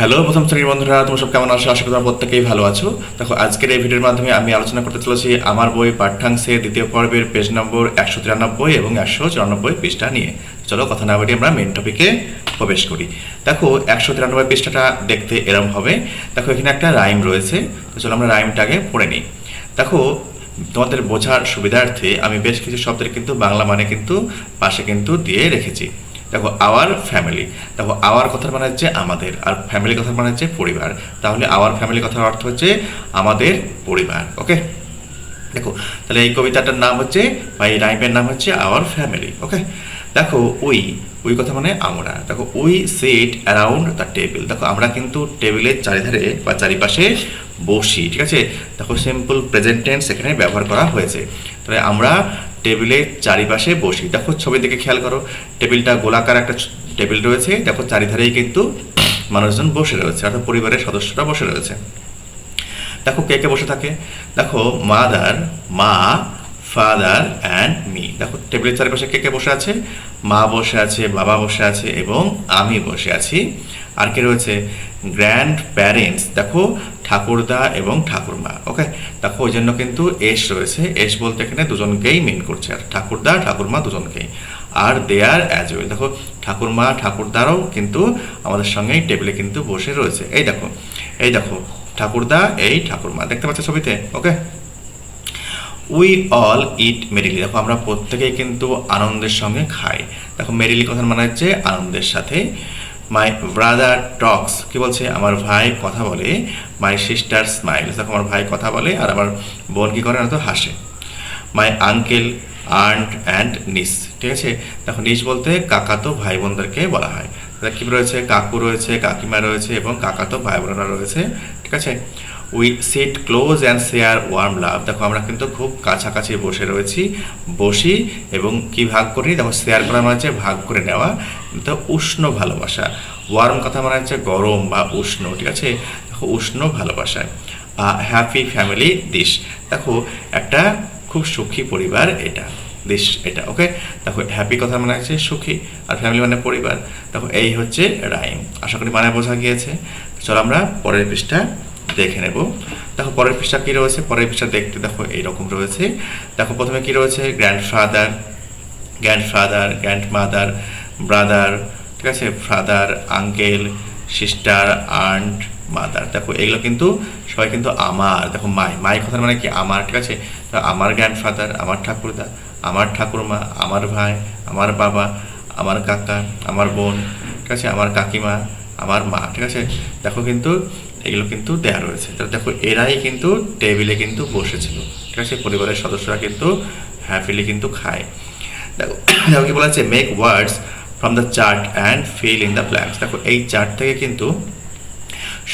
Hello প্রথম শ্রেণির বন্ধুরা, তোমরা সব কেমন আছো? আশা করি তোমরা প্রত্যেকেই ভালো আছো। দেখো, আজকের এই ভিডিওর মাধ্যমে আমি আলোচনা করতে চলেছি আমার বই পাঠ্যাংশে দ্বিতীয় পর্বের পেজ নম্বর একশো তিরানব্বই এবং একশো চুরানব্বই পৃষ্ঠা নিয়ে। চলো, কথা না বলি আমরা মেন টপিকে প্রবেশ করি। দেখো, একশো তিরানব্বই পৃষ্ঠাটা দেখতে এরম হবে। দেখো, এখানে একটা রাইম রয়েছে। তো চলো, আমরা রাইমটাকে পড়ে নিই। দেখো, তোমাদের বোঝার সুবিধার্থে আমি বেশ কিছু শব্দের কিন্তু বাংলা মানে কিন্তু পাশে কিন্তু দিয়ে রেখেছি। দেখো আওয়ার ফ্যামিলি দেখো আওয়ার কথার মানে হচ্ছে আমাদের, আর ফ্যামিলি কথার মানে হচ্ছে পরিবার। তাহলে আওয়ার ফ্যামিলি কথার অর্থ হচ্ছে আমাদের পরিবার ওকে দেখো, তাহলে এই কবিতাটার নাম হচ্ছে, বা এই রাইমের নাম হচ্ছে আওয়ার ফ্যামিলি ওকে দেখো ওই ওই কথা মানে আমরা। দেখো we sit around the table দেখো, আমরা কিন্তু টেবিলের চারিধারে বা চারিপাশে বসি, ঠিক আছে? দেখো সিম্পল প্রেজেন্ট টেন্স এখানে ব্যবহার করা হয়েছে। তাহলে আমরা টেবিলের চারিপাশে বসি। দেখো ছবির দিকে খেয়াল করো, টেবিলটা গোলাকার একটা টেবিল রয়েছে, দেখো চারিধারেই কিন্তু মানুষজন বসে রয়েছে, অর্থাৎ পরিবারের সদস্যরা বসে রয়েছে। দেখো কে কে বসে থাকে? দেখো মাদার, মা, ফাদার অ্যান্ড মি। দেখো টেবিলের চারিপাশে কে কে বসে আছে? মা বসে আছে, বাবা বসে আছে এবং আমি বসে আছি। আর কে রয়েছে? গ্র্যান্ড প্যারেন্টস দেখো, ঠাকুরদা এবং ঠাকুরমা ওকে দেখো, ওই জন্য কিন্তু এস রয়েছে। এস বলতে এখানে দুজনকেই মিন করছে, আর ঠাকুরদা, ঠাকুরমা দুজনকেই। আর দে আর অ্যাজ ওয়েল দেখো, ঠাকুরমা, ঠাকুরদারাও কিন্তু আমাদের সঙ্গেই টেবিলে কিন্তু বসে রয়েছে। এই দেখো এই দেখো, ঠাকুরদা, এই ঠাকুরমা, দেখতে পাচ্ছ ছবিতে okay we all eat merrily দেখো, আমরা প্রত্যেকেই কিন্তু আনন্দের সঙ্গে খাই। দেখো মেরিলি কথার মানে হচ্ছে আনন্দের সাথে মাই ব্রাদার টক্স কি বলছে? আমার ভাই কথা বলে। মাই সিস্টার স্মাইল দেখো, আমার ভাই কথা বলে আর আমার বোন কী করে না তো? হাসে। মাই আঙ্কেল আন্ট অ্যান্ড নিস ঠিক আছে? দেখো নিস বলতে কাকাতো ভাই বোনদেরকে বলা হয়। কি রয়েছে? কাকু রয়েছে, কাকিমা রয়েছে এবং কাকাতো ভাই বোনেরা রয়েছে। ঠিক আছে? We sit close and share warm love দেখো, আমরা কিন্তু খুব কাছাকাছি বসে রয়েছি। বসি এবং কি ভাগ করি? দেখো শেয়ার করা মানে হচ্ছে ভাগ করে নেওয়া। তো উষ্ণ ভালোবাসা। ওয়ার্ম কথা মানে হচ্ছে গরম বা উষ্ণ, ঠিক আছে? দেখো, উষ্ণ ভালোবাসা। হ্যাপি ফ্যামিলি দিস দেখো, একটা খুব সুখী পরিবার এটা দেশ এটা ওকে দেখো হ্যাপি কথা মানে হচ্ছে সুখী আর ফ্যামিলি মানে পরিবার। দেখো, এই হচ্ছে রাইম আশা করি মানে বোঝা গিয়েছে। চলো আমরা পরের পৃষ্ঠা দেখে নেব। দেখো, পরের পৃষ্ঠা কী রয়েছে? পরের পৃষ্ঠা দেখতে দেখো, এইরকম রয়েছে। দেখো, প্রথমে কি রয়েছে? Grandfather grandfather grand mother brother ঠিক আছে? Father uncle sister aunt mother দেখো, এগুলো কিন্তু, সবাই কিন্তু আমার। দেখো, মাই। মাই কথার মানে কি? আমার, ঠিক আছে? তো আমার গ্র্যান্ডফাদার আমার ঠাকুরদা, আমার ঠাকুরমা, আমার ভাই, আমার বাবা, আমার কাকা, আমার বোন, ঠিক আছে? আমার কাকিমা, আমার মা, ঠিক আছে? দেখো কিন্তু, এগুলো কিন্তু দেয়া রয়েছে। তো দেখো, এরাই কিন্তু টেবিলে কিন্তু বসেছিল, ঠিক আছে? পরিবারের সদস্যরা কিন্তু হ্যাপিলি কিন্তু খায়। দেখো দেখো কি বলা আছে? Make words from the chart and fill in the blanks দেখো, এই চার্ট থেকে কিন্তু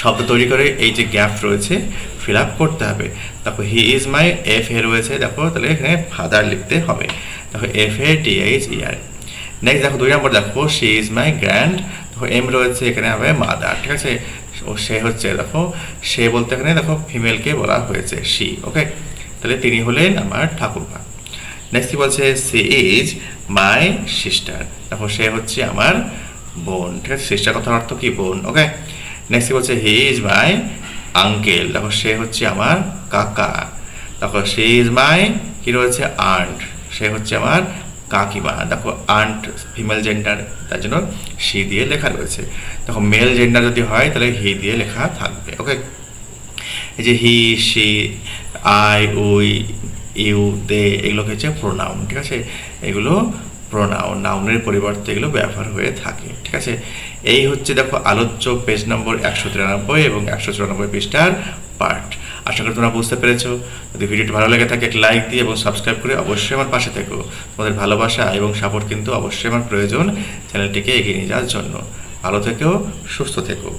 শব্দ তৈরি করে এই যে গ্যাপ রয়েছে ফিল আপ করতে হবে। দেখো হি ইজ মাই এফ এ রয়েছে, দেখো, তাহলে এখানে ফাদার লিখতে হবে। দেখো F A T H E R next দেখো, দুই নম্বর, দেখো শি ইজ মাই গ্র্যান্ড দেখো এম রয়েছে, এখানে হবে মাদার ঠিক আছে? ও, সে হচ্ছে, দেখো, সে বলতে এখানে, দেখো ফিমেলকে বলা হয়েছে শি ওকে তাহলে তিনি হলেন আমার ঠাকুরমা। নেক্সট কি বলছে? সি ইজ মাই সিস্টার দেখো সে হচ্ছে আমার বোন। ঠিক আছে? সিস্টার কথার অর্থ কি? বোন। ওকে নেক্সট বলছে হি ইজ মাই আঙ্কেল দেখো সে হচ্ছে আমার কাকা। দেখো সে ইজ মাই কি রয়েছে? আন্ট সে হচ্ছে আমার কাকিমা। দেখো আন্ট ফিমেল জেন্ডার তার জন্য সি দিয়ে লেখা রয়েছে। দেখো মেল জেন্ডার যদি হয়, তাহলে হি দিয়ে লেখা থাকবে। ওকে এই যে he she I we you they এগুলোকে হচ্ছে প্রোনাউন ঠিক আছে? এগুলো প্রোনাউন নাউনের পরিবর্তে এগুলো ব্যবহার হয়ে থাকে, ঠিক আছে? এই হচ্ছে দেখো আলোচ্য পেজ নম্বর একশো তিরানব্বই এবং একশো চুরানব্বই পৃষ্ঠার পার্ট আশা করি তোমরা বুঝতে পেরেছ। যদি ভিডিওটি ভালো লেগে থাকে, একটা লাইক দিয়ে এবং সাবস্ক্রাইব করে অবশ্যই আমার পাশে থেকো। তোমাদের ভালোবাসা এবং সাপোর্ট কিন্তু অবশ্যই আমার প্রয়োজন চ্যানেলটিকে এগিয়ে নিয়ে যাওয়ার জন্য। ভালো থেকেও সুস্থ থেকো।